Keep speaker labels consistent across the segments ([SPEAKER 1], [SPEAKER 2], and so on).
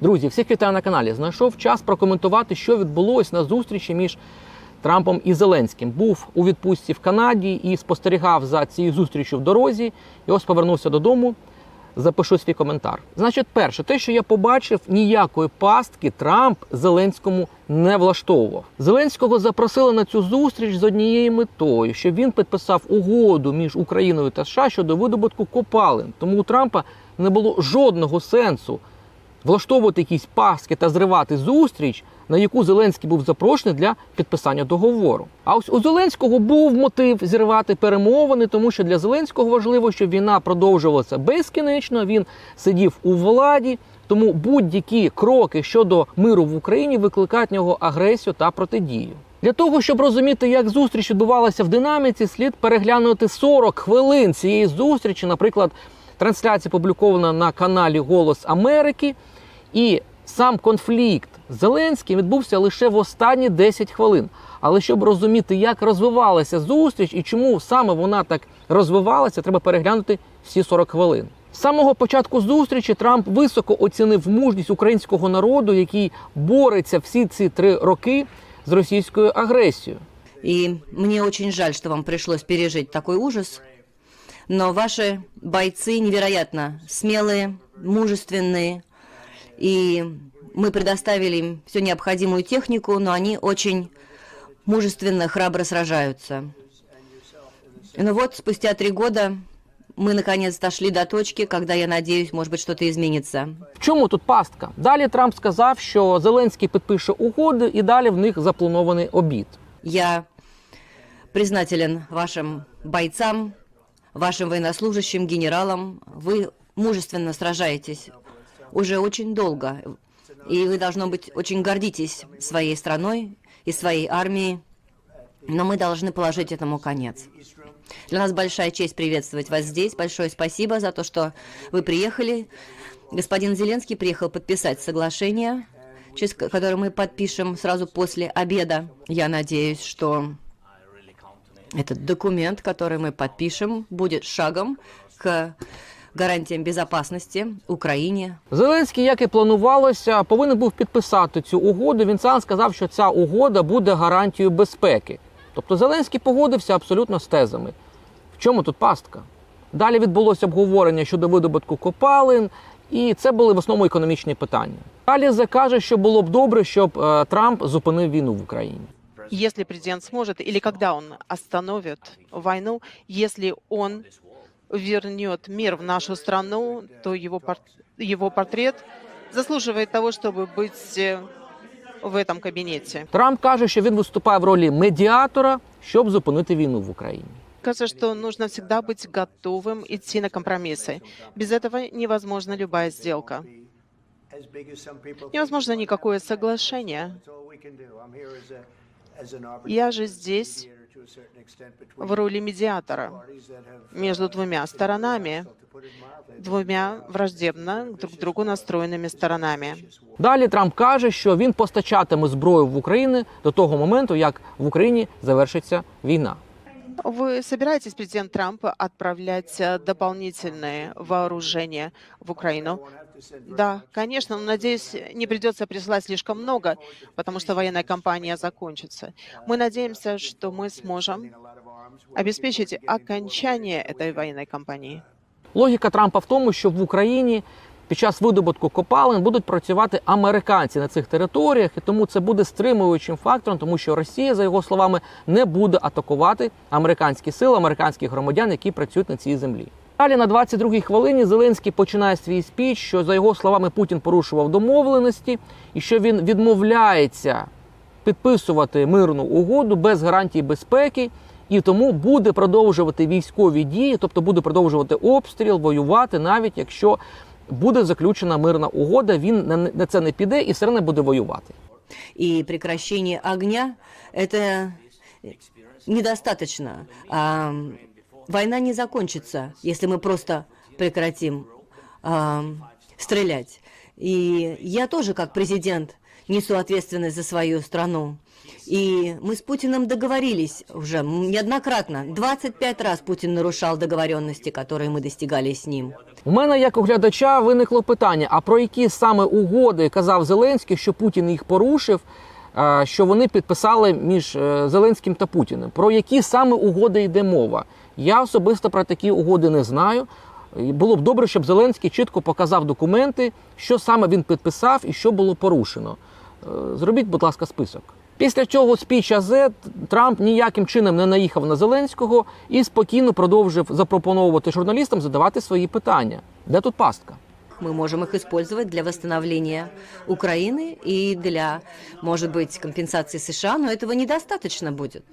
[SPEAKER 1] Друзі, всіх вітаю на каналі. Знайшов час прокоментувати, що відбулось на зустрічі між Трампом і Зеленським. Був у відпустці в Канаді і спостерігав за цією зустрічю в дорозі. І ось повернувся додому. Запишу свій коментар. Значить, перше, те, що я побачив, ніякої пастки Трамп Зеленському не влаштовував. Зеленського запросили на цю зустріч з однією метою, щоб він підписав угоду між Україною та США щодо видобутку копалин. Тому у Трампа не було жодного сенсу влаштовувати якісь пастки та зривати зустріч, на яку Зеленський був запрошений для підписання договору. А ось у Зеленського був мотив зірвати перемовини, тому що для Зеленського важливо, щоб війна продовжувалася безкінечно. Він сидів у владі. Тому будь-які кроки щодо миру в Україні викликають в нього агресію та протидію. Для того щоб розуміти, як зустріч відбувалася в динаміці, слід переглянути 40 хвилин цієї зустрічі. Наприклад, трансляція опублікована на каналі Голос Америки, і сам конфлікт з Зеленським відбувся лише в останні 10 хвилин. Але щоб розуміти, як розвивалася зустріч і чому саме вона так розвивалася, треба переглянути всі 40 хвилин. З самого початку зустрічі Трамп високо оцінив мужність українського народу, який бореться всі ці три роки з російською агресією.
[SPEAKER 2] И мне очень жаль, что вам пришлось пережить такой ужас Но ваши бойцы невероятно смелые, мужественные. И мы предоставили им всю необходимую технику, но они очень мужественно, храбро сражаются. Ну вот, спустя три года мы наконец дошли до точки, когда, я надеюсь, может быть, что-то изменится.
[SPEAKER 1] В чому тут пастка? Далі Трамп сказав, що Зеленський підпише угоди, і далі в них запланований обід.
[SPEAKER 2] Я признателен вашим бойцам, вашим военнослужащим, генералам. Вы мужественно сражаетесь уже очень долго. И вы, должно быть, очень гордитесь своей страной и своей армией. Но мы должны положить этому конец. Для нас большая честь приветствовать вас здесь. Большое спасибо за то, что вы приехали. Господин Зеленский приехал подписать соглашение, которое мы подпишем сразу после обеда. Я надеюсь, что этот документ, который мы подпишем, будет шагом к гарантиям безопасности Украине,
[SPEAKER 1] Зеленський, як і планувалося, повинен був підписати цю угоду. Він сам сказав, що ця угода буде гарантією безпеки. Тобто Зеленський погодився абсолютно з тезами. В чому тут пастка? Далі відбулося обговорення щодо видобутку копалин, і це були в основному економічні питання. Далі каже, що було б добре, щоб е, Трамп зупинив війну в Україні.
[SPEAKER 3] если президент сможет, или когда он остановит войну, если он вернет мир в нашу страну, то его, пор- его портрет заслуживает того, чтобы быть э, в этом кабинете.
[SPEAKER 1] Трамп каже, що він виступає в ролі медіатора, щоб зупинити війну в Україні.
[SPEAKER 3] Кажется, что нужно всегда быть готовым идти на компромиссы. Без этого невозможна любая сделка. Невозможно никакое соглашение. Я же здесь в роли медиатора между двумя сторонами, двумя враждебно друг другу настроєними сторонами.
[SPEAKER 1] Далі Трамп каже, що він постачатиме зброю в Україну до того моменту, як в Україні завершиться війна.
[SPEAKER 3] Вы собираетесь, президент Трамп, отправлять э, дополнительные вооружения в Украину? Да, конечно, но, надеюсь, не придется присылать слишком много, потому что военная кампания закончится. Мы надеемся, что мы сможем обеспечить окончание этой военной кампании.
[SPEAKER 1] Логіка Трампа в тому, що в Україні під час видобутку копалин будуть працювати американці на цих територіях, і тому це буде стримуючим фактором, тому що Росія, за його словами, не буде атакувати американські сили, американських громадян, які працюють на цій землі. Далі на 22-й хвилині Зеленський починає свій спіч, що за його словами Путін порушував домовленості, і що він відмовляється підписувати мирну угоду без гарантій безпеки, і тому буде продовжувати військові дії, тобто буде продовжувати обстріл, воювати, навіть якщо буде заключена мирна угода, він на це не піде і все одно буде воювати.
[SPEAKER 2] и прекращение огня – это недостаточно. А, война не закончится, если мы просто прекратим а, стрелять. И я тоже, как президент, несу ответственность за свою страну. И мы с Путиным договорились уже неоднократно. 25 раз Путин нарушал договоренности, которые мы достигали с ним.
[SPEAKER 1] У мене, як у глядача, виникло питання: а про які саме угоди казав Зеленський, що Путін їх порушив, е, що вони підписали між е, Зеленським та Путіним? Про які саме угоди йде мова? Я особисто про такі угоди не знаю. І було б добре, щоб Зеленський чітко показав документи, що саме він підписав і що було порушено. Е, Зробіть, будь ласка, список. Після цього спіча Z Трамп ніяким чином не наїхав на Зеленського і спокійно продовжив запропоновувати журналістам задавати свої питання. Де тут пастка?
[SPEAKER 2] Мы можем их использовать для восстановления Украины и для, может быть, компенсации США, но этого недостаточно будет.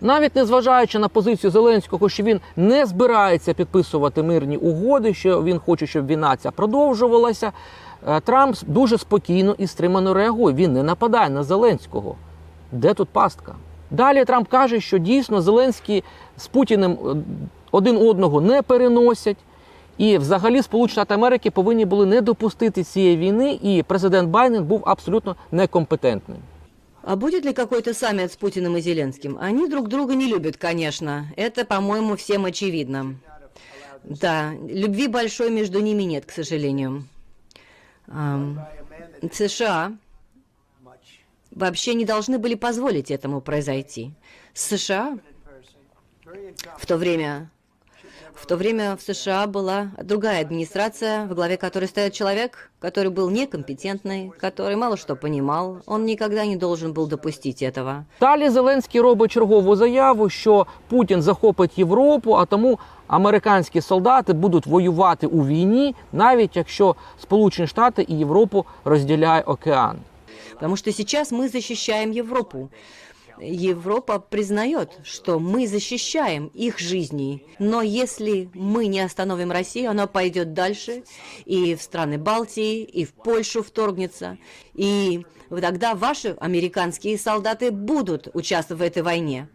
[SPEAKER 1] Навіть незважаючи на позицію Зеленського, що він не збирається підписувати мирні угоди, що він хоче, щоб війна ця продовжувалася. е, Трамп дуже спокійно і стримано реагує. Він не нападає на Зеленського. Де тут пастка? Далі Трамп каже, що дійсно Зеленський з Путіним е, один одного не переносять. І взагалі Сполучені Штати Америки повинні були не допустити цієї війни, і президент Байден був абсолютно некомпетентним.
[SPEAKER 2] А будет ли какой-то саммит с Путиным и Зеленским? Они друг друга не любят, конечно. Это, по-моему, всем очевидно. Да, любви большой между ними нет, к сожалению. Ам, США вообще не должны были позволить этому произойти. США в то время в то время в США была другая администрация, во главе которой стоял человек, который был некомпетентный, который мало что понимал. Он никогда не должен был допустить этого.
[SPEAKER 1] Далі Зеленський робить чергову заяву, що Путін захопить Європу, а тому американські солдати будуть воювати у війні, навіть якщо Сполучені Штати і Європу розділяє океан.
[SPEAKER 2] Потому что сейчас мы защищаем Европу. Европа признает, что мы защищаем их жизни. Но если мы не остановим Россию, она пойдет дальше и в страны Балтии, и в Польшу вторгнется. И тогда ваши американские солдаты будут участвовать в этой войне.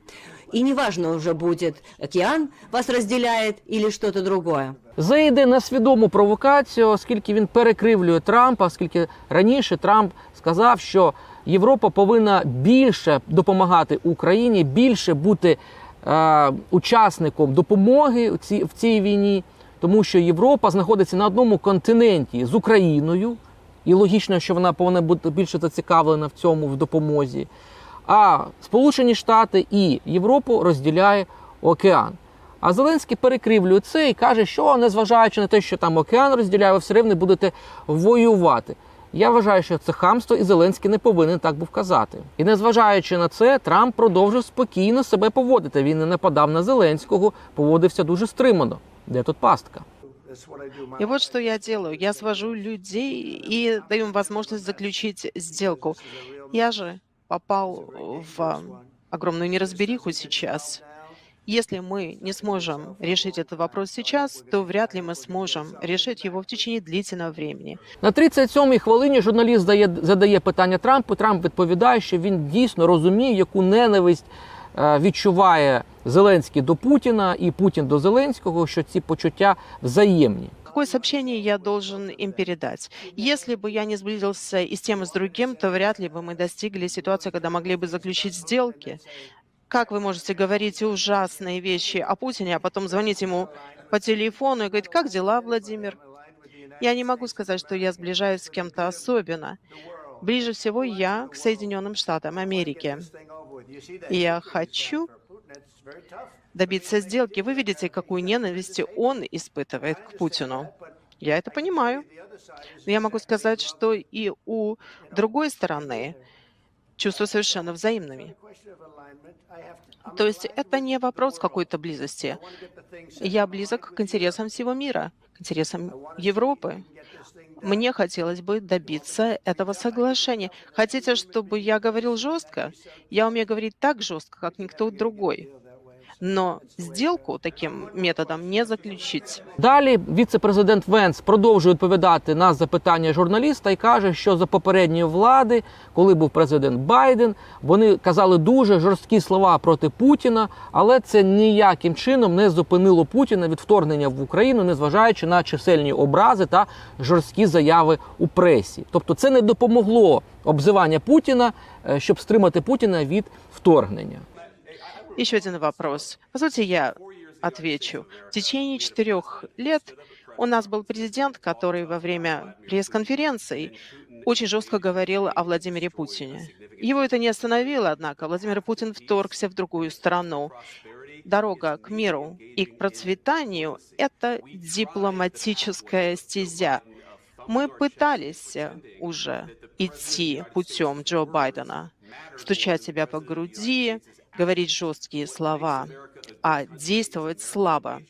[SPEAKER 2] И неважно уже будет, океан вас разделяет или что-то другое.
[SPEAKER 1] Зайде на свідому провокацію, оскільки він перекривлює Трампа, оскільки раніше Трамп сказав, що Європа повинна більше допомагати Україні, більше бути е, учасником допомоги в цій, в цій війні, тому що Європа знаходиться на одному континенті з Україною, і логічно, що вона повинна бути більше зацікавлена в цьому в допомозі. А Сполучені Штати і Європу розділяє океан. А Зеленський перекривлює це і каже, що незважаючи на те, що там океан розділяє, ви все рівно будете воювати. Я вважаю, що це хамство, і Зеленський не повинен так був казати. І незважаючи на це, Трамп продовжив спокійно себе поводити. Він не нападав на Зеленського, поводився дуже стримано. Де тут пастка?
[SPEAKER 3] И вот что я делаю. Я свожу людей и даю им возможность заключить сделку. Я же попал в огромную неразбериху сейчас. Если мы не сможем решить этот вопрос сейчас, то вряд ли мы сможем решить его в течение длительного времени.
[SPEAKER 1] На 37-й хвилині журналіст задає, задає питання Трампу. Трамп відповідає, що він дійсно розуміє, яку ненависть е, відчуває Зеленський до Путіна і Путін до Зеленського, що ці почуття взаємні.
[SPEAKER 3] Какое сообщение я должен им передать? Если бы я не сблизился и с тем, и с другим, то вряд ли бы мы достигли ситуации, когда могли бы заключить сделки. Как вы можете говорить ужасные вещи о Путине, а потом звонить ему по телефону и говорить, как дела, Владимир? Я не могу сказать, что я сближаюсь с кем-то особенно. Ближе всего я к Соединенным Штатам Америки. Я хочу добиться сделки. Вы видите, какую ненависть он испытывает к Путину. Я это понимаю. Но я могу сказать, что и у другой стороны чувства совершенно взаимными. То есть это не вопрос какой-то близости. Я близок к интересам всего мира, к интересам Европы. Мне хотелось бы добиться этого соглашения. Хотите, чтобы я говорил жестко? Я умею говорить так жестко, как никто другой. Но сделку таким методом не заключить.
[SPEAKER 1] Далі віце-президент Венс продовжує відповідати на запитання журналіста і каже, що за попередньої влади, коли був президент Байден, вони казали дуже жорсткі слова проти Путіна, але це ніяким чином не зупинило Путіна від вторгнення в Україну, незважаючи на чисельні образи та жорсткі заяви у пресі. Тобто, це не допомогло обзивання Путіна, е, щоб стримати Путіна від вторгнення.
[SPEAKER 3] Еще один вопрос. Позвольте я отвечу. В течение четырех лет у нас был президент, который во время пресс-конференций очень жестко говорил о Владимире Путине. Его это не остановило, однако. Владимир Путин вторгся в другую страну. Дорога к миру и к процветанию – это дипломатическая стезя. Мы пытались уже идти путем Джо Байдена, стучать себя по груди, говорить жесткие слова, а действовать слабо.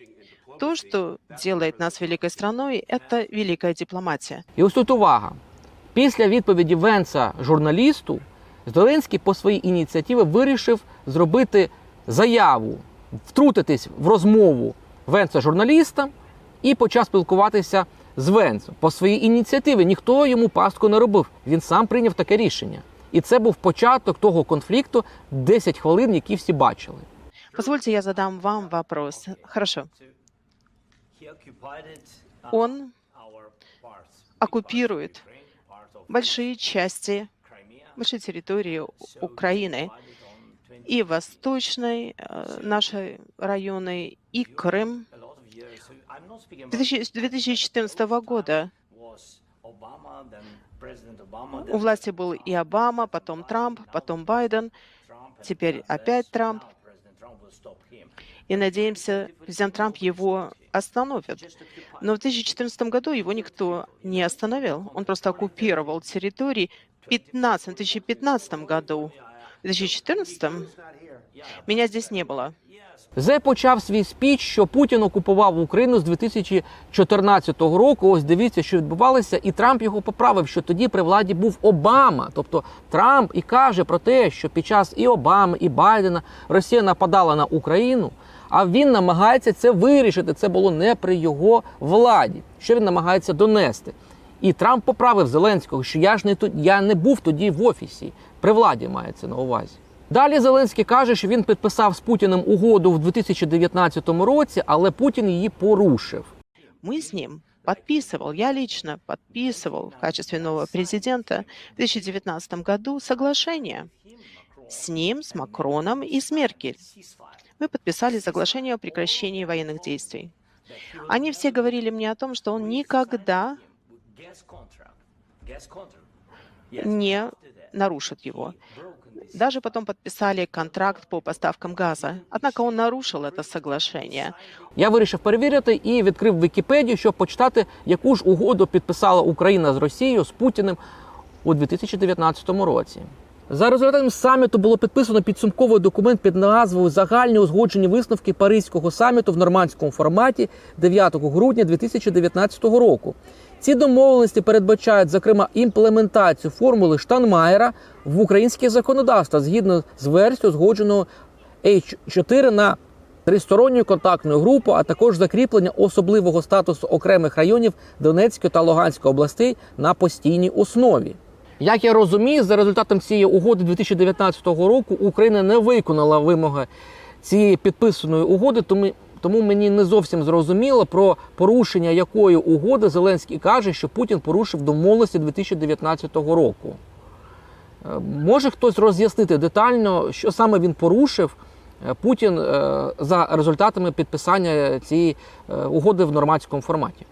[SPEAKER 3] То, что делает нас великой страной, это великая дипломатия.
[SPEAKER 1] І ось тут увага. Після відповіді Венца журналісту Зеленський по своїй ініціативі вирішив зробити заяву, втрутитись в розмову Венца журналіста і почав спілкуватися з Венцем. По своїй ініціативі ніхто йому пастку не робив. Він сам прийняв таке рішення. І це був початок того конфлікту 10 хвилин, які всі бачили.
[SPEAKER 3] Позвольте, я задам вам вопрос. Хорошо. Он оккупирует большие части, большие территории У- Украины и восточной э, нашей районы, и Крым. 2000 2014 года у власти был и Обама, потом Трамп, потом Байден, теперь опять Трамп. И надеемся, президент Трамп его остановит. Но в 2014 году его никто не остановил. Он просто оккупировал территории в 15, 2015 году. В 2014 меня здесь не было.
[SPEAKER 1] Зе почав свій спіч, що Путін окупував Україну з 2014 року. Ось дивіться, що відбувалося, і Трамп його поправив, що тоді при владі був Обама. Тобто Трамп і каже про те, що під час і Обами, і Байдена Росія нападала на Україну. А він намагається це вирішити. Це було не при його владі. Що він намагається донести? І Трамп поправив Зеленського, що я ж не тут, я не був тоді в офісі. При владі мається на увазі. Далі Зеленський каже, що він підписав з Путіним угоду в 2019 році, але Путін її порушив.
[SPEAKER 3] Мы с ним подписывал, я лично подписывал в качестве нового президента в 2019 году соглашение с ним, с Макроном и с Меркель. Мы подписали соглашение о прекращении военных действий. Они все говорили мне о том, что он никогда не нарушит его. Даже потом подписали контракт по поставкам газа. Однако он нарушил это соглашение.
[SPEAKER 1] Я вирішив перевірити і відкрив Вікіпедію, щоб почитати, яку ж угоду підписала Україна з Росією з Путіним у 2019 році. За результатами саміту було підписано підсумковий документ під назвою Загальні узгоджені висновки Паризького саміту в нормандському форматі 9 грудня 2019 року. Ці домовленості передбачають, зокрема, імплементацію формули Штанмаєра в українське законодавство згідно з версією узгодженого H4 на тристоронню контактну групу, а також закріплення особливого статусу окремих районів Донецької та Луганської областей на постійній основі. Як я розумію, за результатом цієї угоди 2019 року Україна не виконала вимоги цієї підписаної угоди, тому, тому мені не зовсім зрозуміло про порушення якої угоди Зеленський каже, що Путін порушив домовленості 2019 року. Е, Може хтось роз'яснити детально, що саме він порушив е, Путін е, за результатами підписання цієї угоди в нормандському форматі.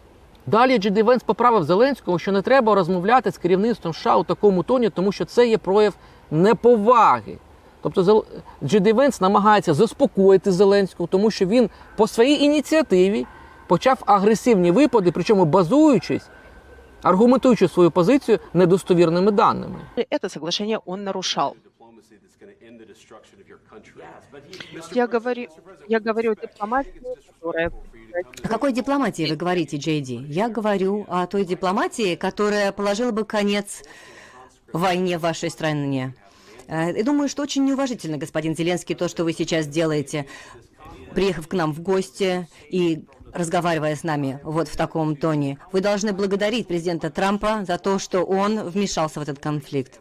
[SPEAKER 1] Далі Джеді Венс поправив Зеленського, що не треба розмовляти з керівництвом США у такому тоні, тому що це є прояв неповаги. Тобто Зел- Джеді Венс намагається заспокоїти Зеленського, тому що він по своїй ініціативі почав агресивні випади, причому базуючись, аргументуючи свою позицію недостовірними даними.
[SPEAKER 3] Это соглашение он нарушал.
[SPEAKER 4] diplomacy that's going to end the destruction of your country.
[SPEAKER 3] Я говорю, я говорю о дипломатии, которая
[SPEAKER 2] О какой дипломатии вы говорите, Джейди? Я говорю о той дипломатии, которая положила бы конец войне в вашей стране. Э, И думаю, что очень неуважительно, господин Зеленский, то, что вы сейчас делаете. приехав к нам в гости и разговаривая с нами вот в таком тоне, вы должны благодарить президента Трампа за то, что он вмешался в этот конфликт.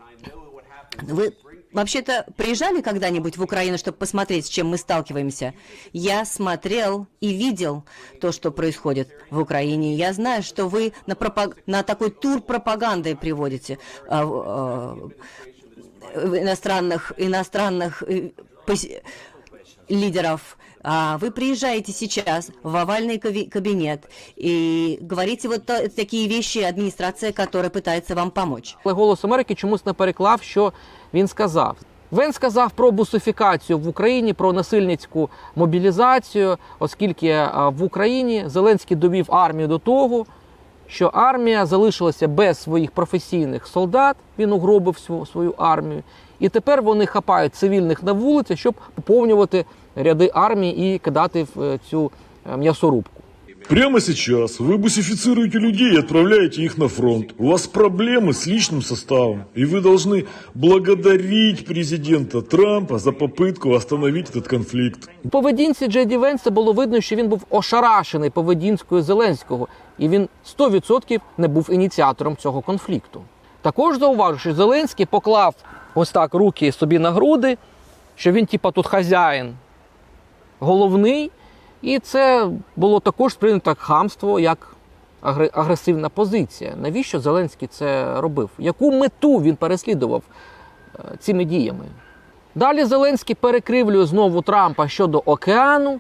[SPEAKER 2] Вы вообще-то приезжали когда-нибудь в Украину, чтобы посмотреть, с чем мы сталкиваемся? Я смотрел и видел то, что происходит в Украине. Я знаю, что вы на, пропаг- на такой тур пропаганды приводите а, а, иностранных, иностранных э, поси- лидеров. А вы приезжаете сейчас в овальный кави- кабинет и говорите вот то- такие вещи администрация, которая пытается вам помочь.
[SPEAKER 1] Але голос Америки чомусь не переклав, що він сказав. Він сказав про бусифікацію в Україні, про насильницьку мобілізацію, оскільки е, в Україні Зеленський довів армію до того, що армія залишилася без своїх професійних солдат. Він угробив свою, свою армію, і тепер вони хапають цивільних на вулиці, щоб поповнювати ряди армії і кидати в е, цю е, м'ясорубку.
[SPEAKER 5] Прямо сейчас вы бусифицируете людей и отправляете их на фронт. У вас проблемы с личным составом, и вы должны благодарить президента Трампа за попытку остановить этот конфликт.
[SPEAKER 1] У поведінці Джей Ді Венса було видно, що він був ошарашений поведінською Зеленського, і він 100% не був ініціатором цього конфлікту. Також зауважу, що Зеленський поклав ось так руки собі на груди, що він, типа, тут хазяїн головний, і це було також сприйнято як хамство, як агресивна позиція. Навіщо Зеленський це робив? Яку мету він переслідував е, цими діями? Далі Зеленський перекривлює знову Трампа щодо океану,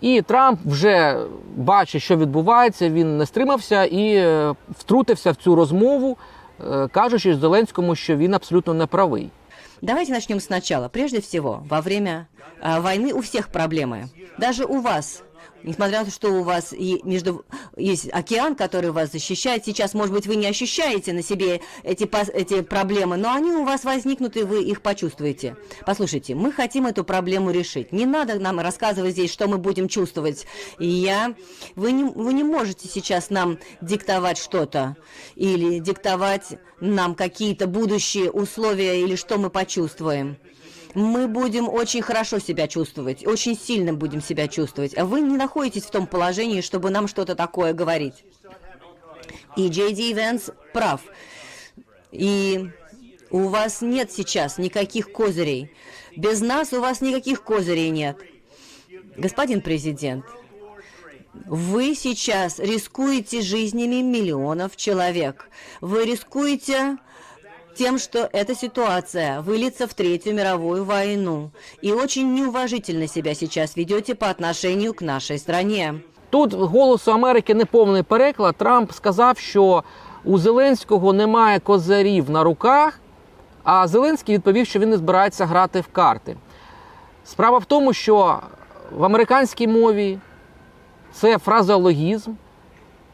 [SPEAKER 1] і Трамп вже бачить, що відбувається. Він не стримався і е, втрутився в цю розмову, е, кажучи Зеленському, що він абсолютно не правий.
[SPEAKER 2] Давайте начнем сначала. Прежде всего, во время а, войны у всех проблемы. Даже у вас. Несмотря на то, что у вас и между, есть океан, который вас защищает, сейчас, может быть, вы не ощущаете на себе эти, эти проблемы, но они у вас возникнут, и вы их почувствуете. Послушайте, мы хотим эту проблему решить. Не надо нам рассказывать здесь, что мы будем чувствовать. И я... Вы не, вы не можете сейчас нам диктовать что-то или диктовать нам какие-то будущие условия или что мы почувствуем. Мы будем очень хорошо себя чувствовать, очень сильно будем себя чувствовать, вы не находитесь в том положении, чтобы нам что-то такое говорить. И Джей Ди Венс прав. И у вас нет сейчас никаких козырей. Без нас у вас никаких козырей нет. Господин президент, вы сейчас рискуете жизнями миллионов человек. Вы рискуете тем, что эта ситуация выльется в Третью мировую войну. И очень неуважительно себя сейчас ведете по отношению к нашей стране.
[SPEAKER 1] Тут голосу Америки неповний переклад. Трамп сказав, що у Зеленського немає козарів на руках, а Зеленський відповів, що він не збирається грати в карти. Справа в тому, що в американській мові це фразеологізм.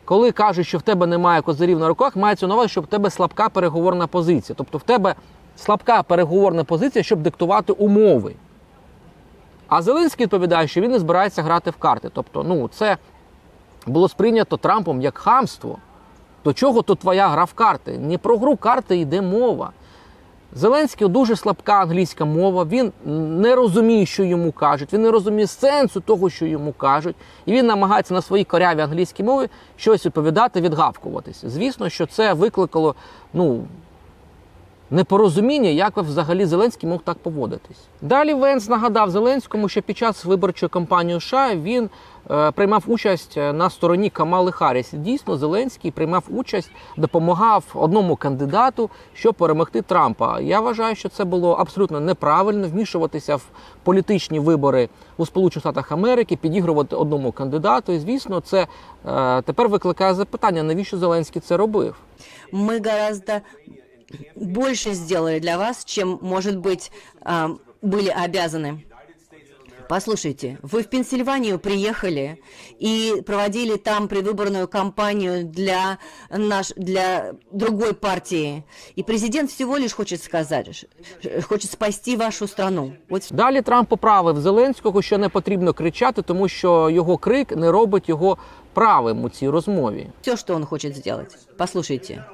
[SPEAKER 1] Коли кажуть, що в тебе немає козирів на руках, мається на увазі, що в тебе слабка переговорна позиція. Тобто в тебе слабка переговорна позиція, щоб диктувати умови. А Зеленський відповідає, що він не збирається грати в карти. Тобто, ну, це було сприйнято Трампом як хамство. До чого тут твоя гра в карти? Не про гру карти йде мова. Зеленський дуже слабка англійська мова, він не розуміє, що йому кажуть, він не розуміє сенсу того, що йому кажуть, і він намагається на своїй корявій англійській мові щось відповідати, відгавкуватися. Звісно, що це викликало ну, непорозуміння, як взагалі Зеленський мог так поводитись. Далі Венс нагадав Зеленському, що під час виборчої кампанії США він е, приймав участь на стороні Камали Харріс. Дійсно, Зеленський приймав участь, допомагав одному кандидату, щоб перемогти Трампа. Я вважаю, що це було абсолютно неправильно вмішуватися в політичні вибори у Сполучених Штатах Америки, підігрувати одному кандидату. І звісно, це е, тепер викликає запитання, навіщо Зеленський це робив.
[SPEAKER 2] Мы гораздо больше сделали для вас, чем, может быть, а, были обязаны. Послушайте, вы в Пенсильванию приехали и проводили там предвыборную кампанию для, наш, для другой партии. И президент всего лишь хочет сказать, ш- хочет спасти вашу страну. Вот
[SPEAKER 1] Далі Трамп поправив Зеленського, що не потрібно кричати, тому що його крик не робить його правим у цій розмові.
[SPEAKER 2] все, что он хочет сделать. Послушайте,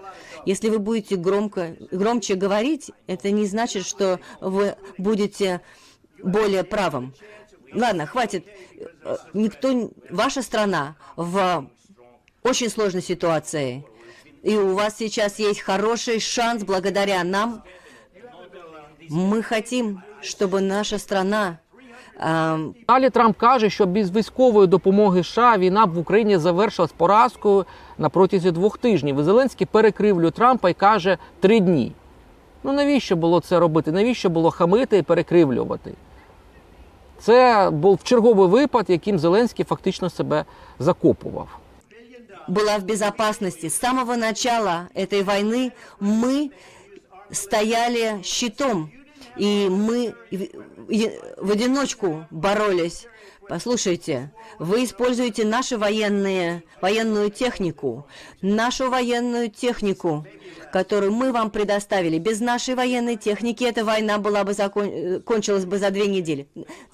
[SPEAKER 2] если вы будете громко, громче говорить, это не значит, что вы будете более правым. ладно, хватит. Э, Никто, н- ваша страна в очень сложной ситуации. И у вас сейчас есть хороший шанс благодаря нам. Мы хотим, чтобы наша страна ам,
[SPEAKER 1] Далі Трамп каже, що без військової допомоги США війна б в Україні завершилась поразкою на протязі двох тижнів. І Зеленський перекривлює Трампа і каже три дні. Ну навіщо було це робити? Навіщо було хамити і перекривлювати? Це був черговий випад, яким Зеленський фактично себе закопував.
[SPEAKER 2] была в безопасности. С самого начала этой войны мы стояли щитом, и мы в- и- в одиночку боролись. Послушайте, вы используете наши военные, военную технику, нашу военную технику, которую мы вам предоставили. Без нашей военной техники эта война была бы закон... э, кончилась бы за две недели.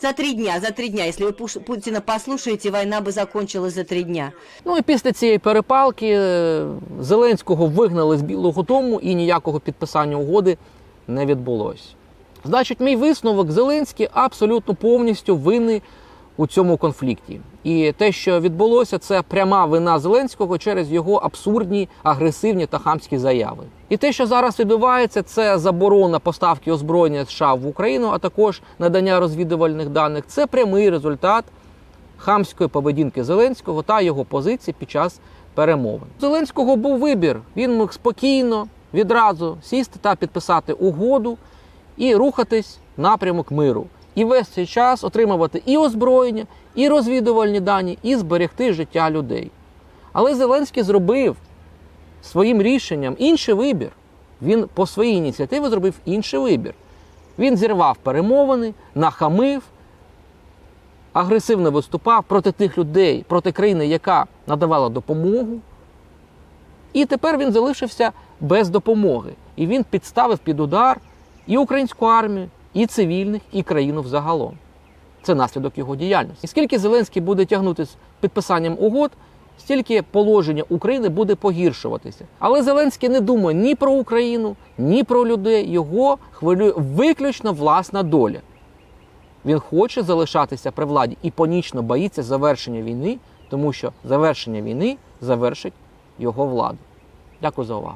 [SPEAKER 2] За три дня, за три дня. Если вы Пуш- Путина послушаете, война бы закончилась за три дня.
[SPEAKER 1] Ну і після цієї перепалки е, Зеленського вигнали з Білого Дому і ніякого підписання угоди не відбулось. Значить, мій висновок Зеленський абсолютно повністю винний у цьому конфлікті. І те, що відбулося, це пряма вина Зеленського через його абсурдні, агресивні та хамські заяви. І те, що зараз відбувається, це заборона поставки озброєння США в Україну, а також надання розвідувальних даних. Це прямий результат хамської поведінки Зеленського та його позиції під час перемовин. У Зеленського був вибір. Він міг спокійно відразу сісти та підписати угоду і рухатись в напрямок миру. І весь цей час отримувати і озброєння, і розвідувальні дані, і зберегти життя людей. Але Зеленський зробив своїм рішенням інший вибір. Він по своїй ініціативі зробив інший вибір. Він зірвав перемовини, нахамив, агресивно виступав проти тих людей, проти країни, яка надавала допомогу. І тепер він залишився без допомоги. І він підставив під удар і українську армію, і цивільних, і країну взагалом. Це наслідок його діяльності. І скільки Зеленський буде тягнути з підписанням угод, стільки положення України буде погіршуватися. Але Зеленський не думає ні про Україну, ні про людей. Його хвилює виключно власна доля. Він хоче залишатися при владі і панічно боїться завершення війни, тому що завершення війни завершить його владу. Дякую за увагу.